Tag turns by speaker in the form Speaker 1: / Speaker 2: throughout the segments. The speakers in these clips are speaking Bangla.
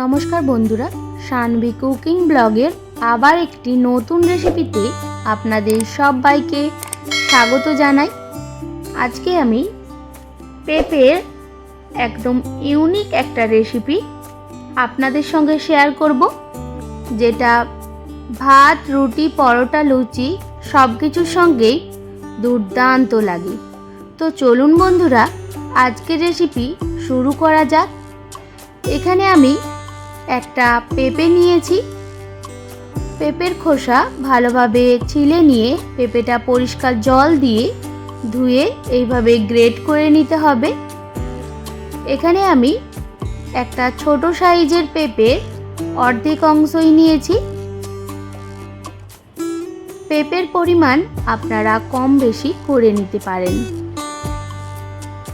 Speaker 1: নমস্কার বন্ধুরা, সানভি কুকিং ব্লগের আবার একটি নতুন রেসিপিতে আপনাদের সবাইকে স্বাগত জানাই। আজকে আমি পেঁপের একদম ইউনিক একটা রেসিপি আপনাদের সঙ্গে শেয়ার করব, যেটা ভাত, রুটি, পরোটা, লুচি সব কিছুর সঙ্গেই দুর্দান্ত লাগে। তো চলুন বন্ধুরা, আজকের রেসিপি শুরু করা যাক। এখানে আমি একটা পেঁপে নিয়েছি। পেঁপের খোসা ভালোভাবে ছিলে নিয়ে পেঁপেটা পরিষ্কার জল দিয়ে ধুয়ে এইভাবে গ্রেট করে নিতে হবে। এখানে আমি একটা ছোট সাইজের পেঁপের অর্ধেক অংশই নিয়েছি। পেঁপের পরিমাণ আপনারা কম বেশি করে নিতে পারেন।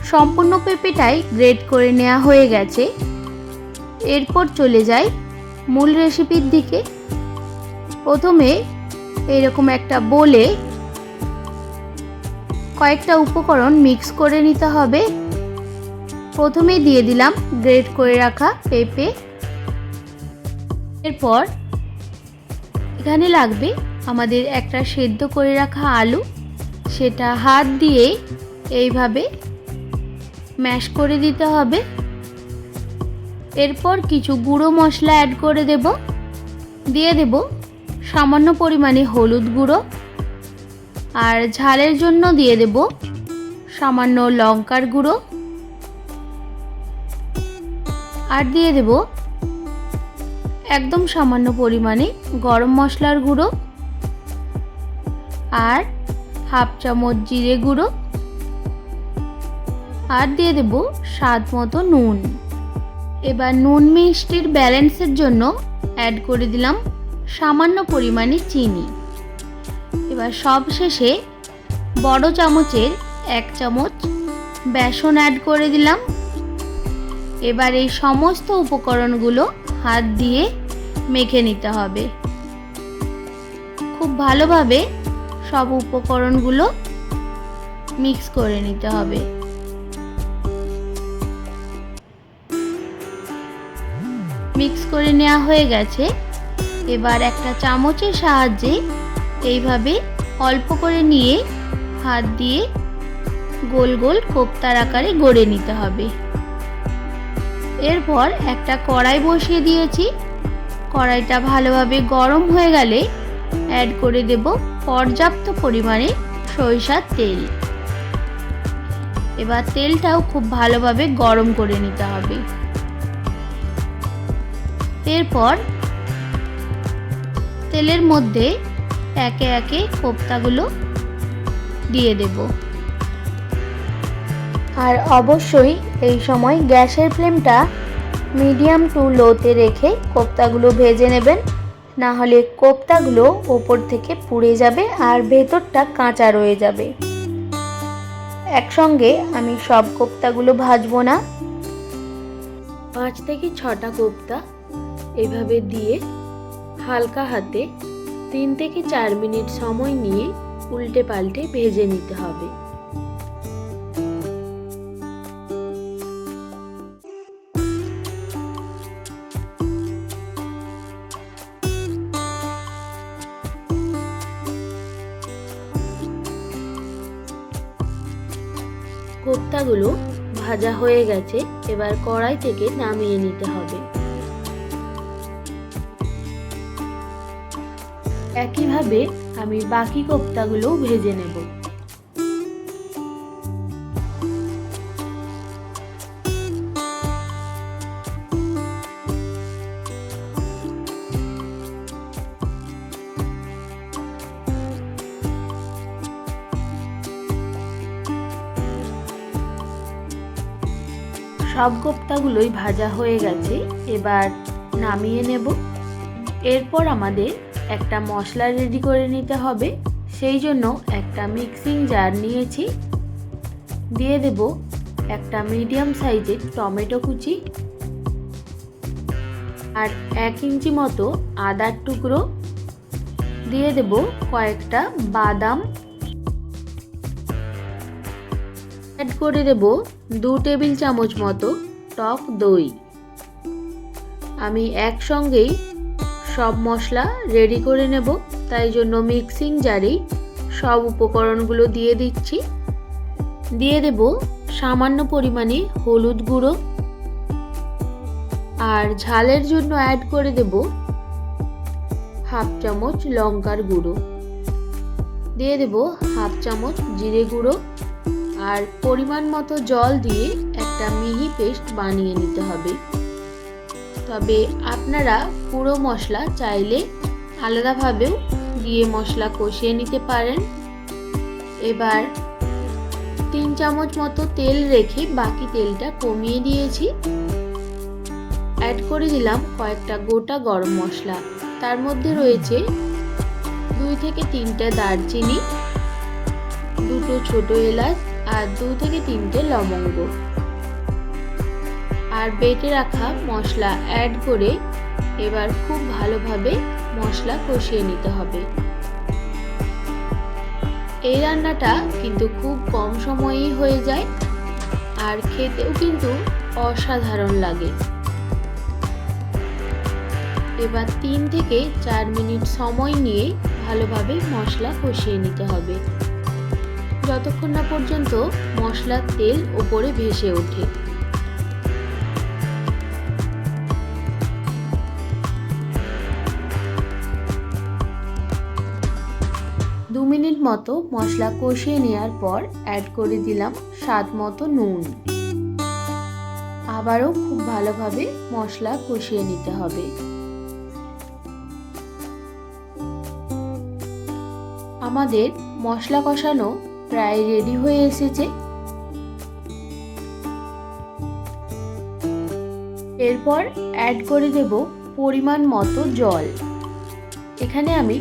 Speaker 1: সম্পূর্ণ পেঁপেটাই গ্রেট করে নেওয়া হয়ে গেছে। এরপর চলে যাই মূল রেসিপির দিকে। প্রথমে এরকম একটা বলে কয়েকটা উপকরণ মিক্স করে নিতে হবে। প্রথমে দিয়ে দিলাম গ্রেট করে রাখা পেঁপে। এরপর এখানে লাগবে আমাদের একটা সেদ্ধ করে রাখা আলু। সেটা হাত দিয়ে এইভাবে ম্যাশ করে দিতে হবে। এরপর কিছু গুঁড়ো মশলা অ্যাড করে দেব। দিয়ে দেব সামান্য পরিমাণে হলুদ গুঁড়ো। আর ঝালের জন্য দিয়ে দেব সামান্য লঙ্কার গুঁড়ো। আর দিয়ে দেব একদম সামান্য পরিমাণে গরম মশলার গুঁড়ো। আর হাফ চামচ জিরে গুঁড়ো। আর দিয়ে দেব স্বাদ মতো নুন। এবার নুন মিষ্টির ব্যালেন্সের জন্য অ্যাড করে দিলাম সামান্য পরিমাণে চিনি। এবার সব শেষে বড় চামচের এক চামচ বেসন অ্যাড করে দিলাম। এবার এই সমস্ত উপকরণগুলো হাত দিয়ে মেখে নিতে হবে। খুব ভালোভাবে সব উপকরণগুলো মিক্স করে নিতে হবে। মিক্স করে নেওয়া হয়ে গেছে। এবার একটা চামচের সাহায্যে এইভাবে অল্প করে নিয়ে হাত দিয়ে গোল গোল কোপ্তার আকারে গড়ে নিতে হবে। এরপর একটা কড়াই বসিয়ে দিয়েছি। কড়াইটা ভালোভাবে গরম হয়ে গেলে অ্যাড করে দেব পর্যাপ্ত পরিমাণে সরিষার তেল। এবার তেলটাও খুব ভালোভাবে গরম করে নিতে হবে। এরপর তেলের মধ্যে একে একে কোপ্তাগুলো দিয়ে দেব। আর অবশ্যই এই সময় গ্যাসের ফ্লেমটা মিডিয়াম টু লোতে রেখে কোপ্তাগুলো ভেজে নেবেন। না হলে কোপ্তাগুলো ওপর থেকে পুড়ে যাবে আর ভেতরটা কাঁচা রয়ে যাবে। একসঙ্গে আমি সব কোপ্তাগুলো ভাজবো না। পাঁচ থেকে ছটা কোপ্তা এভাবে দিয়ে হালকা হাতে তিন থেকে চার মিনিট সময় নিয়ে উল্টে পাল্টে ভেজে নিতে হবে। কোপ্তাগুলো ভাজা হয়ে গেছে, এবার কড়াই থেকে নামিয়ে নিতে হবে। একইভাবে আমি বাকি কোপ্তাগুলোও ভেজে নেব। সব কোপ্তাগুলোই ভাজা হয়ে গেছে, এবার নামিয়ে নেব। এরপর আমাদের একটা মশলা রেডি করে নিতে হবে। সেই জন্য একটা মিক্সিং জার নিয়েছি। দিয়ে দেব একটা মিডিয়াম সাইজের টমেটো কুচি আর এক ইঞ্চি মতো আদার টুকরো। দিয়ে দেব কয়েকটা বাদাম। অ্যাড করে দেব দু টেবিল চামচ মতো টক দই। আমি একসঙ্গেই সব মশলা রেডি করে নেব। তাই জন্য মিক্সিং জারেই সব উপকরণগুলো দিয়ে দিচ্ছি। দিয়ে দেব সামান্য পরিমাণে হলুদ গুঁড়ো। আর ঝালের জন্য অ্যাড করে দেব হাফ চামচ লঙ্কার গুঁড়ো। দিয়ে দেব হাফ চামচ জিরে গুঁড়ো। আর পরিমাণ মতো জল দিয়ে একটা মিহি পেস্ট বানিয়ে নিতে হবে। তবে আপনারা পুরো মশলা চাইলে আলাদাভাবেও দিয়ে মশলা কষিয়ে নিতে পারেন। এবার তিন চামচ মতো তেল রেখে বাকি তেলটা কমিয়ে দিয়েছি। অ্যাড করে দিলাম কয়েকটা গোটা গরম মশলা। তার মধ্যে রয়েছে দুই থেকে তিনটে দারচিনি, দুটো ছোট এলাচ আর দু থেকে তিনটে লবঙ্গ। আর বেটে রাখা মশলা অ্যাড করে এবার খুব ভালোভাবে মশলা কষিয়ে নিতে হবে। এই রান্নাটা কিন্তু খুব কম সময়েই হয়ে যায় আর খেতেও কিন্তু অসাধারণ লাগে। এবার তিন থেকে চার মিনিট সময় নিয়ে ভালোভাবে মশলা কষিয়ে নিতে হবে। যতক্ষণ না পর্যন্ত মশলার তেল ওপরে ভেসে ওঠে। মিনিট মতো মশলা কষিয়ে নেওয়ার পর অ্যাড করে দিলাম স্বাদ মতো নুন। আবারও খুব ভালোভাবে মশলা কষিয়ে নিতে হবে। আমাদের মশলা কষানো প্রায় রেডি হয়ে এসেছে। এরপর অ্যাড করে দেব পরিমাণ মতো জল। এখানে আমি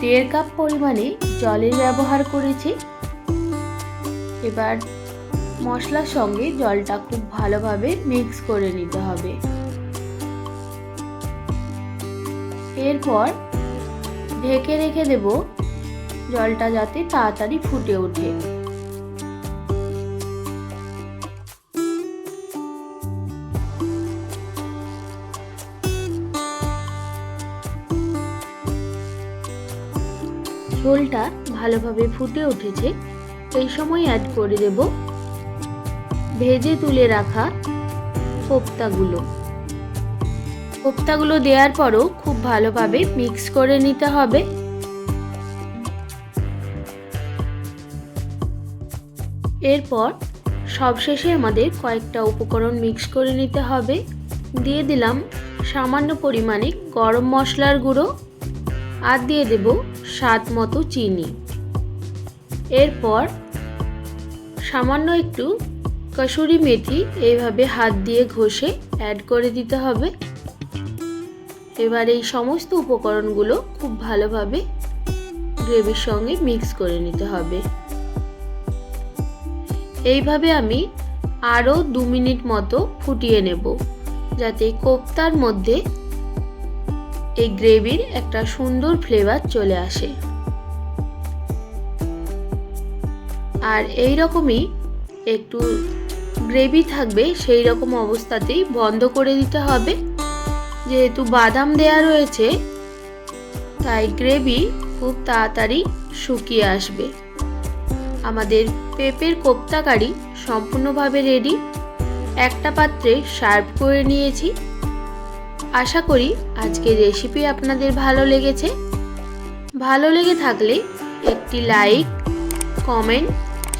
Speaker 1: দেড় কাপ পরিমাণে জলের ব্যবহার করেছি। এবার মশলার সঙ্গে জলটা খুব ভালোভাবে মিক্স করে নিতে হবে। এরপর ঢেকে রেখে দেব জলটা যাতে তাড়াতাড়ি ফুটে ওঠে। ঝোলটা ভালোভাবে ফুটে উঠেছে। এই সময় অ্যাড করে দেব ভেজে তুলে রাখা কোপ্তাগুলো। কোপ্তাগুলো দেওয়ার পরও খুব ভালোভাবে মিক্স করে নিতে হবে। এরপর সবশেষে আমাদের কয়েকটা উপকরণ মিক্স করে নিতে হবে। দিয়ে দিলাম সামান্য পরিমাণে গরম মশলার গুঁড়ো। আর দিয়ে দেব স্বাদ মতো চিনি। এরপর সামান্য একটু কসুরি মেথি এইভাবে হাত দিয়ে ঘষে অ্যাড করে দিতে হবে। এবার এই সমস্ত উপকরণগুলো খুব ভালোভাবে গ্রেভির সঙ্গে মিক্স করে নিতে হবে। এইভাবে আমি আরও দু মিনিট মতো ফুটিয়ে নেব, যাতে কোপ্তার মধ্যে এই গ্রেভির একটা সুন্দর ফ্লেভার চলে আসে। আর এই রকমই একটু গ্রেভি থাকবে সেই রকম অবস্থাতেই বন্ধ করে দিতে হবে। যেহেতু বাদাম দেয়া রয়েছে, তাই গ্রেভি খুব তাড়াতাড়ি শুকিয়ে আসবে। আমাদের পেঁপের কোপ্তা কারি সম্পূর্ণভাবে রেডি। একটা পাত্রে সার্ভ করে নিয়েছি। আশা করি আজকের রেসিপি আপনাদের ভালো লেগেছে। ভালো লেগে থাকলে একটি like comment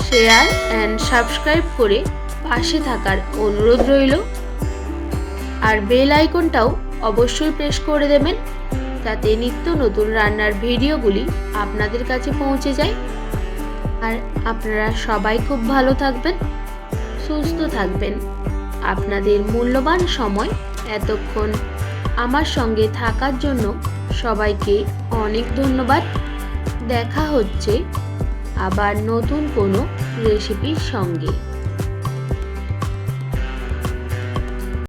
Speaker 1: share and subscribe করে পাশে থাকার অনুরোধ রইল। আর বেল আইকনটাও অবশ্যই প্রেস করে দেবেন যাতে নিত্য নতুন রান্নার ভিডিওগুলি আপনাদের কাছে পৌঁছে যায়। আর আপনারা সবাই খুব ভালো থাকবেন, সুস্থ থাকবেন। আপনাদের মূল্যবান সময় এতক্ষণ আমার সঙ্গে থাকার জন্য সবাইকে অনেক ধন্যবাদ। দেখা হচ্ছে আবার নতুন কোনো রেসিপির সঙ্গে।